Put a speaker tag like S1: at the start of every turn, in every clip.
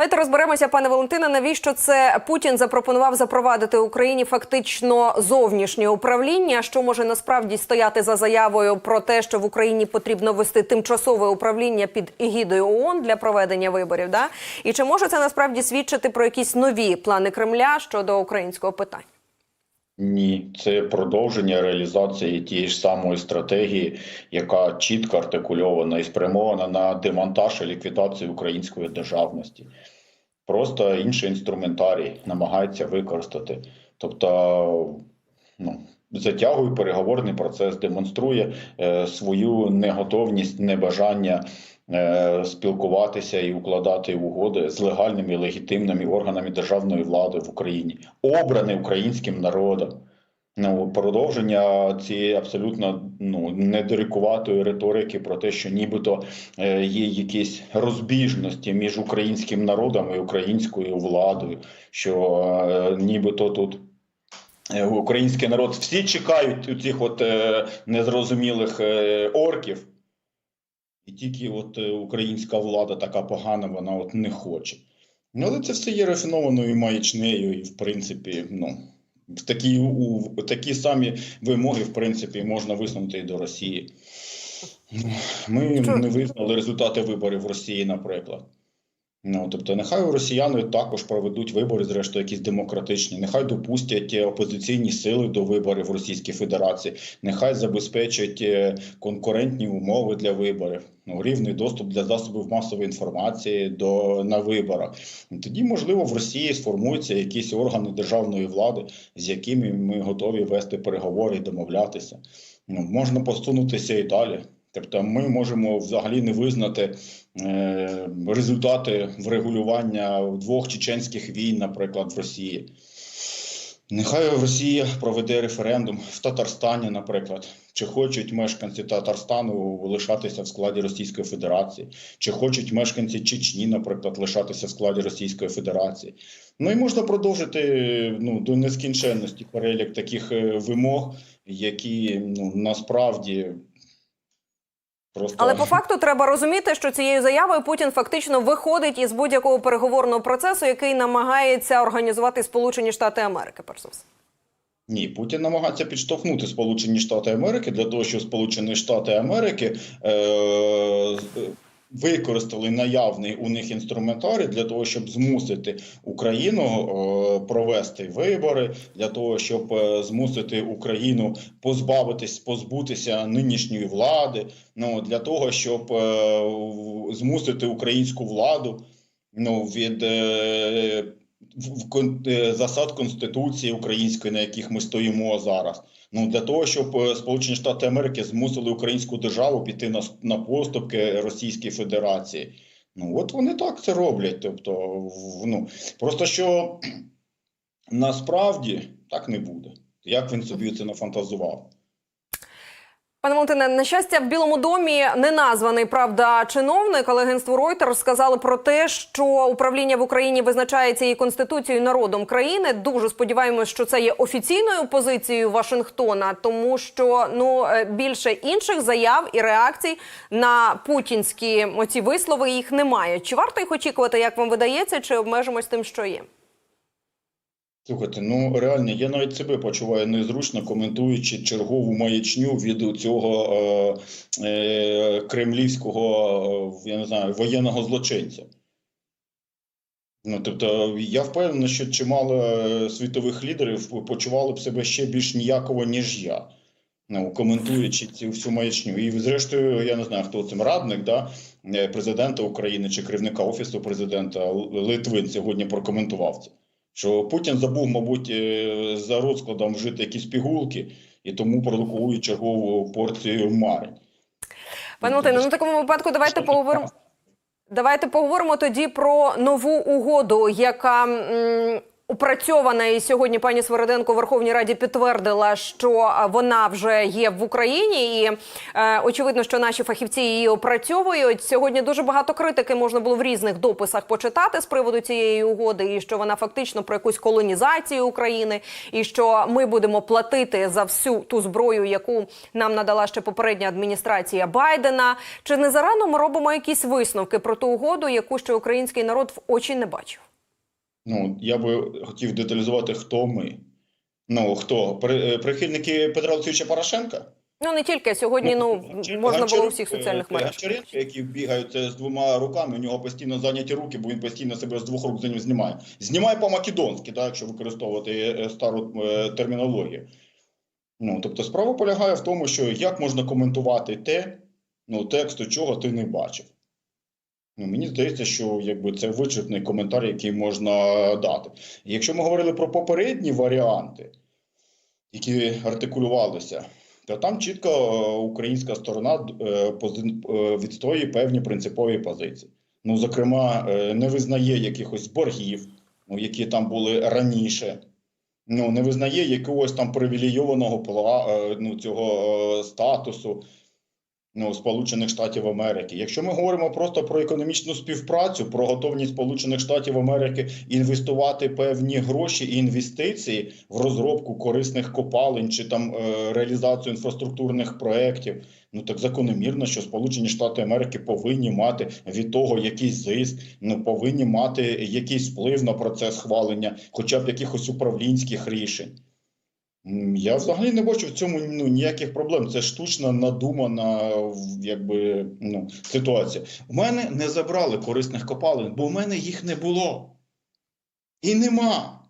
S1: Давайте розберемося, пане Валентине. Навіщо це Путін запропонував запровадити Україні фактично зовнішнє управління? Що може насправді стояти за заявою про те, що в Україні потрібно вести тимчасове управління під егідою ООН для проведення виборів? Да? І чи може це насправді свідчити про якісь нові плани Кремля щодо українського питання?
S2: Ні, це продовження реалізації тієї ж самої стратегії, яка чітко артикульована і спрямована на демонтаж і ліквідацію української державності. Просто інший інструментарій намагається використати. Тобто, ну, затягує переговорний процес, демонструє е, свою неготовність, небажання е, спілкуватися і укладати угоди з легальними легітимними органами державної влади в Україні, обрані українським народом. Ну, продовження цієї абсолютно ну недирикуватої риторики про те, що нібито е, є якісь розбіжності між українським народом і українською владою, що е, нібито тут е, український народ всі чекають у цих от е, незрозумілих е, орків, і тільки от е, українська влада така погана, вона от не хоче. Ну, але це все є рафінованою маячнею, і в принципі, ну. Такі, у, такі самі вимоги, в принципі, можна висунути і до Росії. Ми не визнали результати виборів в Росії, наприклад. Ну, тобто, нехай росіяни також проведуть вибори, зрештою, якісь демократичні, нехай допустять е, опозиційні сили до виборів в Російській Федерації, нехай забезпечать е, конкурентні умови для виборів, ну, рівний доступ для засобів масової інформації до, на виборах. Тоді, можливо, в Росії сформуються якісь органи державної влади, з якими ми готові вести переговори і домовлятися. Ну, можна посунутися і далі. Тобто, ми можемо взагалі не визнати результати врегулювання двох чеченських війн, наприклад, в Росії. Нехай Росія проведе референдум в Татарстані, наприклад, чи хочуть мешканці Татарстану лишатися в складі Російської Федерації, чи хочуть мешканці Чечні, наприклад, лишатися в складі Російської Федерації. Ну і можна продовжити ну, до нескінченності перелік таких е, вимог, які ну, насправді просто
S1: Але по факту треба розуміти, що цією заявою Путін фактично виходить із будь-якого переговорного процесу, який намагається організувати Сполучені Штати Америки. Перш за все.
S2: Ні, Путін намагається підштовхнути Сполучені Штати Америки для того, щоб Сполучені Штати Америки е- використали наявний у них інструментарій для того, щоб змусити Україну е- провести вибори, для того, щоб е- змусити Україну позбавитись, позбутися нинішньої влади. Ну для того, щоб е- змусити українську владу ну від. Засад Конституції української, на яких ми стоїмо зараз. Ну для того, щоб е, Сполучені Штати Америки змусили українську державу піти на, на поступки Російській Федерації. Ну от вони так це роблять. Тобто, ну просто що насправді так не буде. Як він собі це нафантазував?
S1: Пане Валентине, на щастя, в Білому домі не названий правда чиновник, але агентство Reuters сказали про те, що управління в Україні визначається і конституцією народом країни. Дуже сподіваємось, що це є офіційною позицією Вашингтона, тому що ну е, більше інших заяв і реакцій на путінські оці вислови їх немає. Чи варто їх очікувати, як вам видається, чи обмежимось тим, що є?
S2: Слухайте, ну реально, я навіть себе почуваю незручно, коментуючи чергову маячню від цього е, е, кремлівського, е, я не знаю, воєнного злочинця. Ну, тобто, я впевнений, що чимало е, світових лідерів почували б себе ще більш ніяково, ніж я. Ну, коментуючи цю всю маячню. І, зрештою, я не знаю, хто цим радник, да, президента України чи керівника Офісу президента Литвин сьогодні прокоментував це. Що Путін забув, мабуть, е, за розкладом вжити якісь пігулки і тому продукує чергову порцію марень.
S1: Пане Мотине, ну в такому випадку давайте поговоримо. Давайте поговоримо тоді про нову угоду, яка Опрацьована і сьогодні пані Свериденко у Верховній Раді підтвердила, що вона вже є в Україні, і е, очевидно, що наші фахівці її опрацьовують. Сьогодні дуже багато критики можна було в різних дописах почитати з приводу цієї угоди, і що вона фактично про якусь колонізацію України, і що ми будемо платити за всю ту зброю, яку нам надала ще попередня адміністрація Байдена. Чи не зарано ми робимо якісь висновки про ту угоду, яку ще український народ в очі не бачив?
S2: Ну, я би хотів деталізувати, хто ми. Ну, хто? При- е, Прихильники Петра Олексійовича Порошенка?
S1: Ну не тільки сьогодні. Ну
S2: Гончар-
S1: можна було у всіх
S2: е,
S1: соціальних мережах.
S2: Гончаренко, які бігають е, з двома руками, у нього постійно зайняті руки, бо він постійно себе з двох рук за ним знімає. Знімає по-македонськи, так, якщо використовувати стару термінологію. Ну, тобто, справа полягає в тому, що як можна коментувати те, ну, тексту чого ти не бачив. Ну, мені здається, що якби це вичерпний коментар, який можна дати. Якщо ми говорили про попередні варіанти, які артикулювалися, то там чітко е, українська сторона е, е, відстоює певні принципові позиції. Ну, зокрема, не визнає якихось боргів, ну, які там були раніше. Ну, не визнає якогось там привілейованого ну, цього статусу ну, Сполучених Штатів Америки. Якщо ми говоримо просто про економічну співпрацю, про готовність Сполучених Штатів Америки інвестувати певні гроші і інвестиції в розробку корисних копалин чи там е, реалізацію інфраструктурних проєктів, ну так закономірно, що Сполучені Штати Америки повинні мати від того якийсь зиск, ну повинні мати якийсь вплив на процес схвалення, хоча б якихось управлінських рішень. Я взагалі не бачу в цьому ну, ніяких проблем. Це штучно надумана якби, ну, ситуація. У мене не забрали корисних копалин, бо в мене їх не було. І нема.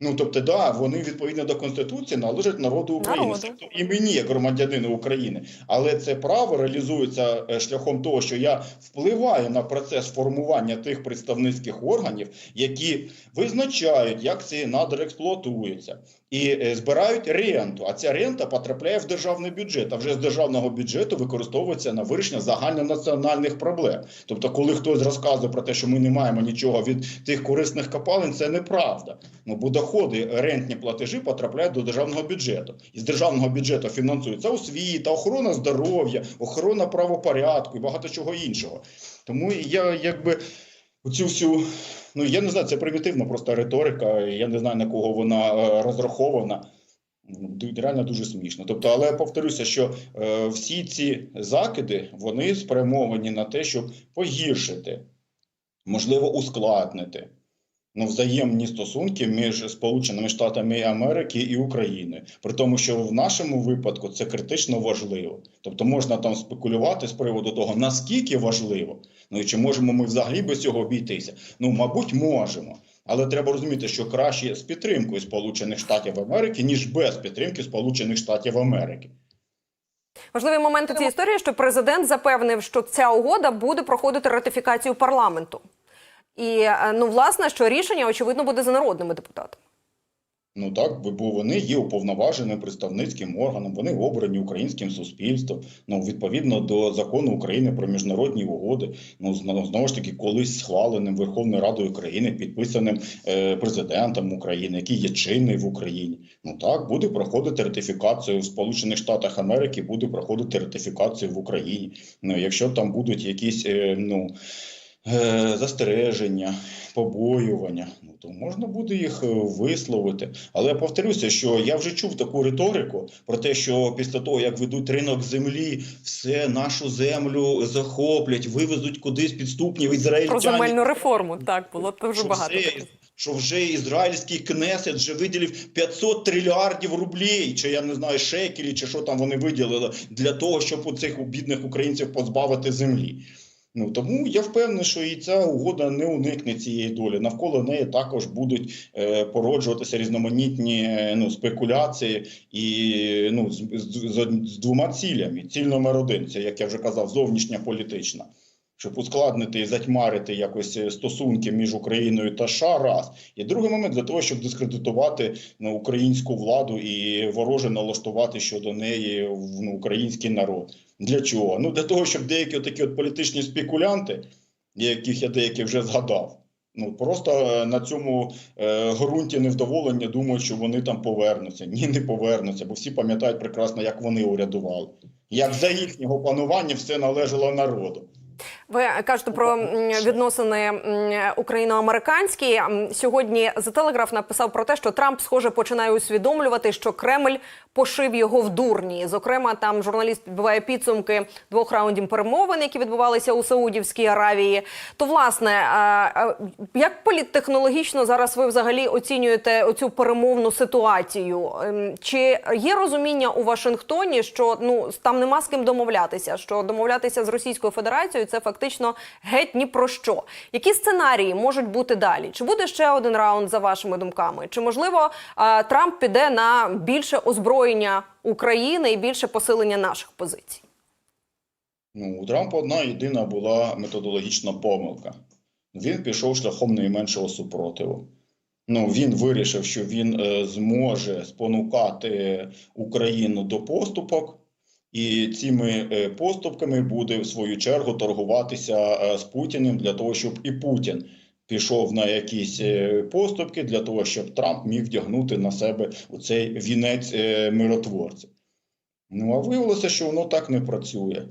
S2: Ну, тобто, да, вони відповідно до Конституції належать народу України,
S1: Народу.
S2: тобто і мені, як громадянину України. Але це право реалізується е, шляхом того, що я впливаю на процес формування тих представницьких органів, які визначають, як ці надра експлуатуються, і е, збирають ренту. А ця рента потрапляє в державний бюджет. А вже з державного бюджету використовується на вирішення загальнонаціональних проблем. Тобто, коли хтось розказує про те, що ми не маємо нічого від тих корисних копалин, це неправда. Ну, бо доходи, рентні платежі потрапляють до державного бюджету. І з державного бюджету фінансується освіта, охорона здоров'я, охорона правопорядку і багато чого іншого. Тому я якби оцю всю, ну я не знаю, це примітивна просто риторика. Я не знаю на кого вона е, розрахована. Реально дуже смішно. Тобто, але я повторюся, що е, всі ці закиди вони спрямовані на те, щоб погіршити, можливо, ускладнити ну, взаємні стосунки між Сполученими Штатами Америки і Україною. При тому, що в нашому випадку це критично важливо. Тобто можна там спекулювати з приводу того, наскільки важливо, ну і чи можемо ми взагалі без цього обійтися? Ну, мабуть, можемо. Але треба розуміти, що краще з підтримкою Сполучених Штатів Америки, ніж без підтримки Сполучених Штатів Америки.
S1: Важливий момент у цій історії, що президент запевнив, що ця угода буде проходити ратифікацію парламенту. І е, ну, власне, що рішення очевидно буде за народними депутатами.
S2: Ну так, бо- вони є уповноваженим представницьким органом, вони обрані українським суспільством. Ну відповідно до закону України про міжнародні угоди. Ну знову ж таки, колись схваленим Верховною Радою України, підписаним е, президентом України, який є чинний в Україні. Ну так буде проходити ратифікацію в Сполучених Штатах Америки, буде проходити ратифікацію в Україні. Ну якщо там будуть якісь е, ну. Е, Застереження, побоювання, ну то можна буде їх е, висловити. Але я повторюся, що я вже чув таку риторику про те, що після того, як ведуть ринок землі, все нашу землю захоплять, вивезуть кудись підступні
S1: Про земельну реформу так було дуже
S2: що
S1: багато.
S2: вже, що вже ізраїльський кнесет вже виділив 500 трильярдів рублей, чи я не знаю, шекелі, чи що там вони виділили для того, щоб у цих бідних українців позбавити землі. Ну тому я впевнений, що і ця угода не уникне цієї долі. Навколо неї також будуть е, породжуватися різноманітні е, ну, спекуляції і ну, з, з, з, двома цілями. Ціль номер один це, як я вже казав, зовнішня політична. Щоб ускладнити і затьмарити якось е, стосунки між Україною та США, раз і другий момент для того, щоб дискредитувати ну, українську владу і вороже налаштувати щодо неї в, ну, український народ. Для чого? Ну для того, щоб деякі такі політичні спекулянти, яких я деякі вже згадав, Ну просто е, на цьому е, ґрунті невдоволення думають, що вони там повернуться. Ні, не повернуться, бо всі пам'ятають прекрасно, як вони урядували. Як за їхнього панування все належало народу.
S1: Ви кажете про відносини україно-американські. Сьогодні The Telegraph написав про те, що Трамп, схоже, починає усвідомлювати, що Кремль пошив його в дурні. Зокрема, там журналіст підбиває підсумки двох раундів перемовин, які відбувалися у Саудівській Аравії. То, власне, а, а, як політтехнологічно зараз ви взагалі оцінюєте оцю перемовну ситуацію? Ем, Чи є розуміння у Вашингтоні, що ну там нема з ким домовлятися? Що домовлятися з Російською Федерацією це фактично геть ні про що? Які сценарії можуть бути далі? Чи буде ще один раунд за вашими думками? Чи можливо Трамп піде на більше озброєння України і більше посилення наших позицій?
S2: Ну, у Трампа одна єдина була методологічна помилка. Він пішов шляхом найменшого супротиву. Ну, він вирішив, що він е, зможе спонукати Україну до поступок, і цими е, поступками буде в свою чергу торгуватися е, з Путіним для того, щоб і Путін пішов на якісь е, поступки, для того, щоб Трамп міг вдягнути на себе цей вінець е, миротворця. Ну а виявилося, що воно так не працює.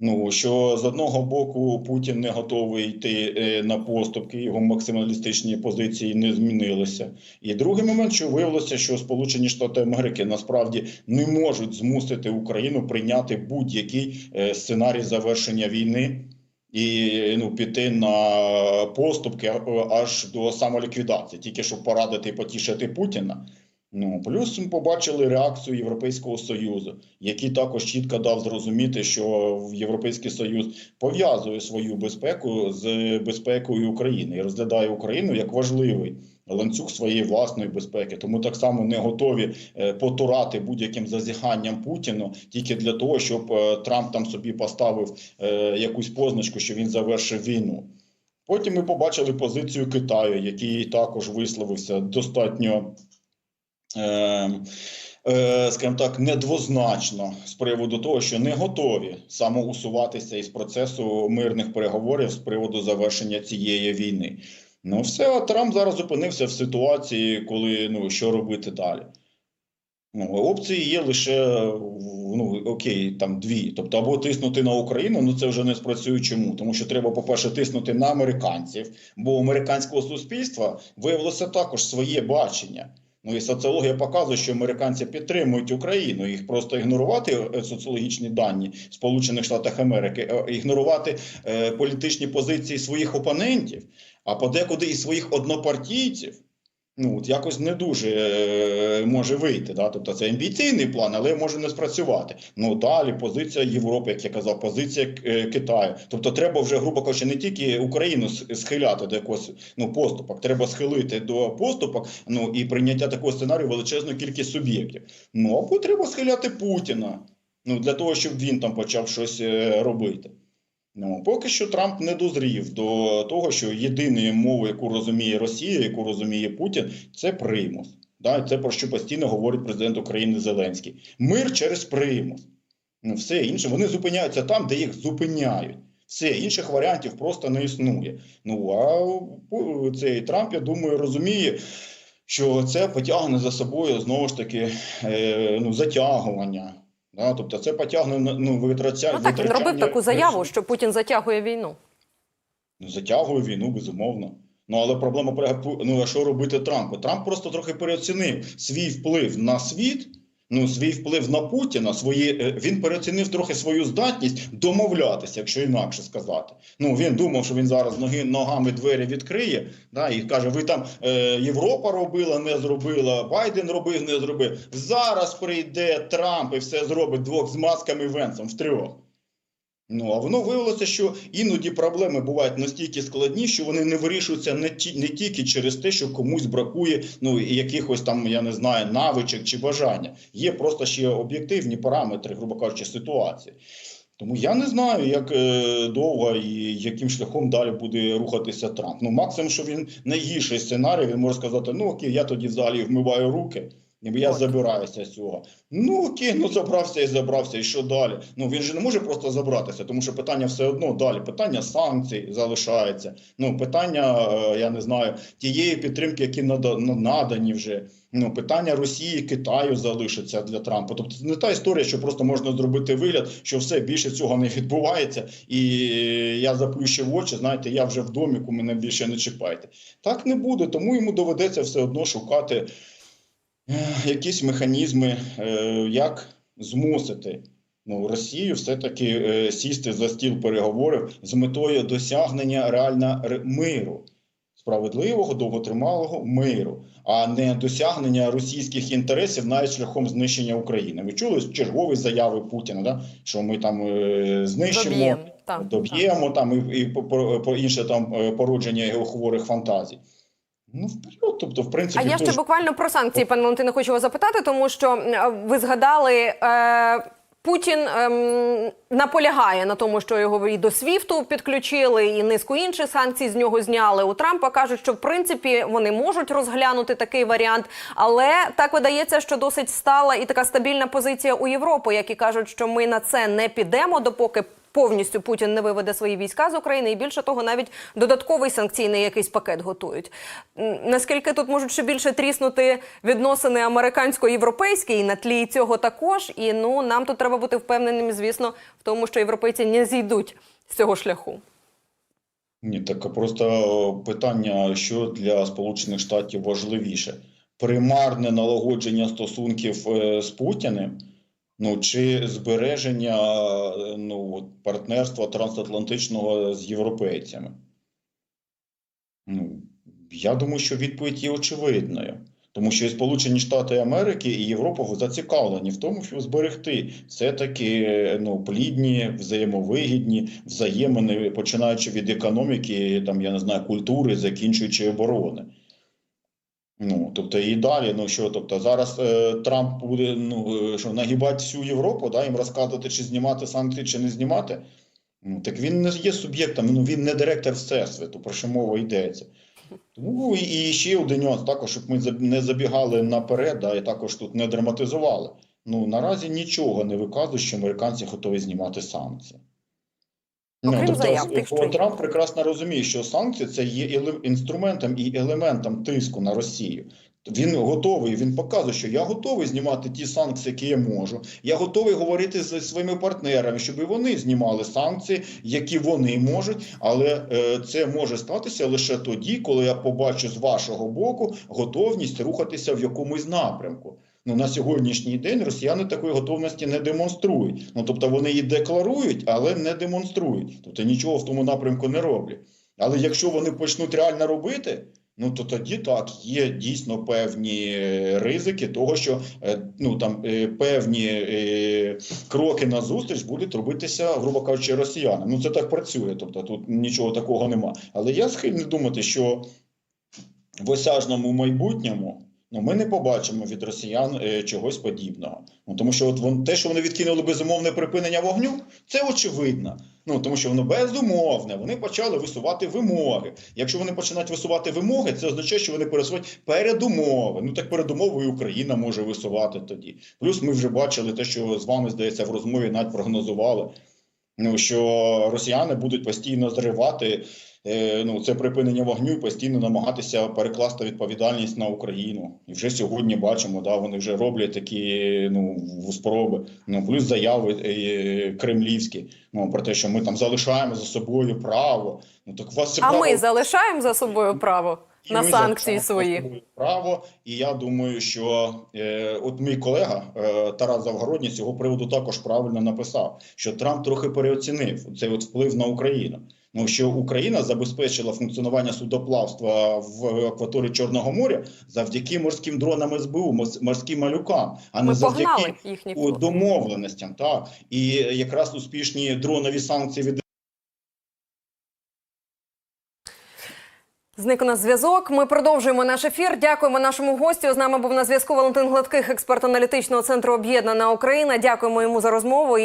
S2: Ну що з одного боку Путін не готовий йти е, на поступки, його максималістичні позиції не змінилися. І другий момент, що виявилося, що Сполучені Штати Америки насправді не можуть змусити Україну прийняти будь-який сценарій завершення війни і ну піти на поступки е, аж до самоліквідації, тільки щоб порадити і потішити Путіна. Ну, плюс ми побачили реакцію Європейського Союзу, який також чітко дав зрозуміти, що Європейський Союз пов'язує свою безпеку з безпекою України і розглядає Україну як важливий ланцюг своєї власної безпеки. Тому так само не готові е, потурати будь-яким зазіханням Путіну тільки для того, щоб е, Трамп там собі поставив е, якусь позначку, що він завершив війну. Потім ми побачили позицію Китаю, який також висловився достатньо е, скажімо так, недвозначно з приводу того, що не готові самоусуватися із процесу мирних переговорів з приводу завершення цієї війни. Ну, все, а Трамп зараз опинився в ситуації, коли ну що робити далі. Ну, опції є лише ну окей, там дві. Тобто, або тиснути на Україну, ну це вже не спрацює. Чому? Тому що треба, по-перше, тиснути на американців, бо у американського суспільства виявилося також своє бачення. Ну і соціологія показує, що американці підтримують Україну. Їх просто ігнорувати е, соціологічні дані Сполучених Штатах Америки, е, ігнорувати е, політичні позиції своїх опонентів, а подекуди і своїх однопартійців. Ну, от якось не дуже е, може вийти. Да? Тобто це амбіційний план, але може не спрацювати. Ну далі позиція Європи, як я казав, позиція е, Китаю. Тобто, треба вже, грубо кажучи, не тільки Україну схиляти до якогось ну, поступок, треба схилити до поступок ну, і прийняття такого сценарію величезну кількість суб'єктів. Ну або треба схиляти Путіна ну, для того, щоб він там почав щось е, робити. Ну, поки що Трамп не дозрів до того, що єдиною мовою, яку розуміє Росія, яку розуміє Путін, це примус. Да? Це про що постійно говорить президент України Зеленський. Мир через примус. Ну, все інше вони зупиняються там, де їх зупиняють. Все інших варіантів просто не існує. Ну а цей Трамп, я думаю, розуміє, що це потягне за собою знову ж таки е, ну, затягування. Да? Тобто це потягне ну, витрачання.
S1: Ну так він робив таку заяву, що Путін затягує війну.
S2: Ну, затягує війну, безумовно. Ну, але проблема ну, а що робити Трампу? Трамп просто трохи переоцінив свій вплив на світ, ну, свій вплив на Путіна, свої, е, він переоцінив трохи свою здатність домовлятися, якщо інакше сказати. Ну, він думав, що він зараз ноги, ногами двері відкриє, да, і каже, ви там е, Європа робила, не зробила, Байден робив, не зробив. Зараз прийде Трамп і все зробить двох з масками Венсом, в трьох. Ну, а воно виявилося, що іноді проблеми бувають настільки складні, що вони не вирішуються не, ті, не тільки через те, що комусь бракує ну, якихось там, я не знаю, навичок чи бажання. Є просто ще об'єктивні параметри, грубо кажучи, ситуації. Тому я не знаю, як е, довго і яким шляхом далі буде рухатися Трамп. Ну, максимум, що він найгірший сценарій, він може сказати: ну окей, я тоді взагалі вмиваю руки. Я забираюся з цього. Ну окей, ну забрався і забрався. І що далі? Ну він же не може просто забратися, тому що питання все одно далі. Питання санкцій залишається. Ну питання, е, я не знаю, тієї підтримки, які ну, надані вже. Ну, питання Росії, Китаю залишиться для Трампа. Тобто це не та історія, що просто можна зробити вигляд, що все більше цього не відбувається, і я заплющив очі. Знаєте, я вже в доміку, мене більше не чіпайте. Так не буде, тому йому доведеться все одно шукати якісь механізми, е, як змусити ну, Росію все-таки е, сісти за стіл переговорів з метою досягнення реально ре- миру, справедливого, довготрималого миру, а не досягнення російських інтересів навіть шляхом знищення України. Ви чули чергові заяви Путіна, да? що ми там е, знищимо доб'ємо там і, і по, по, по інше там е, породження його хворих фантазій. Ну, вперед, тобто, в
S1: А
S2: принципі,
S1: я ще
S2: тож-
S1: буквально про санкції, пане Валентине, хочу вас запитати, тому що ви згадали. Е... Путін ем, наполягає на тому, що його і до СВІФТу підключили, і низку інших санкцій з нього зняли. У Трампа кажуть, що в принципі вони можуть розглянути такий варіант, але так видається, що досить стала і така стабільна позиція у Європи, які кажуть, що ми на це не підемо, допоки повністю Путін не виведе свої війська з України, і більше того, навіть додатковий санкційний якийсь пакет готують. Наскільки тут можуть ще більше тріснути відносини американсько-європейські, на тлі цього також. І ну нам тут треба бути впевненими, звісно, в тому, що європейці не зійдуть з цього шляху.
S2: Ні, так просто питання, що для Сполучених Штатів важливіше: примарне налагодження стосунків е, з Путіним, ну чи збереження ну, партнерства трансатлантичного з європейцями? Ну, я думаю, що відповідь є очевидною. Тому що і Сполучені Штати Америки і Європа зацікавлені в тому, щоб зберегти все-таки ну, плідні, взаємовигідні взаємини, починаючи від економіки, там я не знаю, культури, закінчуючи оборони. Ну, тобто і далі, ну що, тобто зараз е, Трамп буде ну, е, що, нагибати всю Європу, да, їм розказувати, чи знімати санкції, чи не знімати. Ну, так він не є суб'єктом, ну він не директор Всесвіту, про що мова йдеться. Тому і і ще один нюанс, також, щоб ми не забігали наперед, да, і також тут не драматизували. Ну, наразі нічого не виказує, що американці готові знімати санкції.
S1: Окрім заяв тих, що.
S2: Трамп прекрасно розуміє, що санкції це є інструментом і елементом тиску на Росію. Він готовий, він показує, що я готовий знімати ті санкції, які я можу. Я готовий говорити зі своїми партнерами, щоб і вони знімали санкції, які вони можуть. Але е, це може статися лише тоді, коли я побачу з вашого боку готовність рухатися в якомусь напрямку. Ну на сьогоднішній день росіяни такої готовності не демонструють. Ну тобто вони її декларують, але не демонструють. Тобто нічого в тому напрямку не роблять. Але якщо вони почнуть реально робити, ну то тоді так є дійсно певні е, ризики того, що е, ну там е, певні кроки на зустріч будуть робитися, грубо кажучи, росіянам. Ну це так працює. Тобто тут нічого такого нема. Але я схильний думати, що в осяжному майбутньому. Ну, ми не побачимо від росіян е, чогось подібного. Ну тому що от вон те, що вони відкинули безумовне припинення вогню, це очевидно. Ну тому що воно безумовне. Вони почали висувати вимоги. Якщо вони починають висувати вимоги, це означає, що вони пересувають передумови. Ну так передумови Україна може висувати тоді. Плюс ми вже бачили те, що з вами здається в розмові навіть прогнозували. Ну що росіяни будуть постійно зривати ну, це припинення вогню і постійно намагатися перекласти відповідальність на Україну. І вже сьогодні бачимо, да, вони вже роблять такі ну, спроби. Ну, плюс заяви е, кремлівські ну, про те, що ми там залишаємо за собою право. Ну так у вас це
S1: А
S2: право
S1: ми залишаємо за собою право
S2: і
S1: на санкції свої.
S2: право. І я думаю, що е, от мій колега е, Тарас Завгородній з цього приводу також правильно написав, що Трамп трохи переоцінив цей от вплив на Україну. Ну що Україна забезпечила функціонування судоплавства в акваторії Чорного моря завдяки морським дронам СБУ, морс- морським малюкам, а не
S1: Ми
S2: завдяки
S1: їхні
S2: домовленостям. Так і якраз успішні дронові санкції від
S1: Зник у нас зв'язок. Ми продовжуємо наш ефір. Дякуємо нашому гостю. З нами був на зв'язку Валентин Гладких, експерт аналітичного центру Об'єднана Україна. Дякуємо йому за розмову.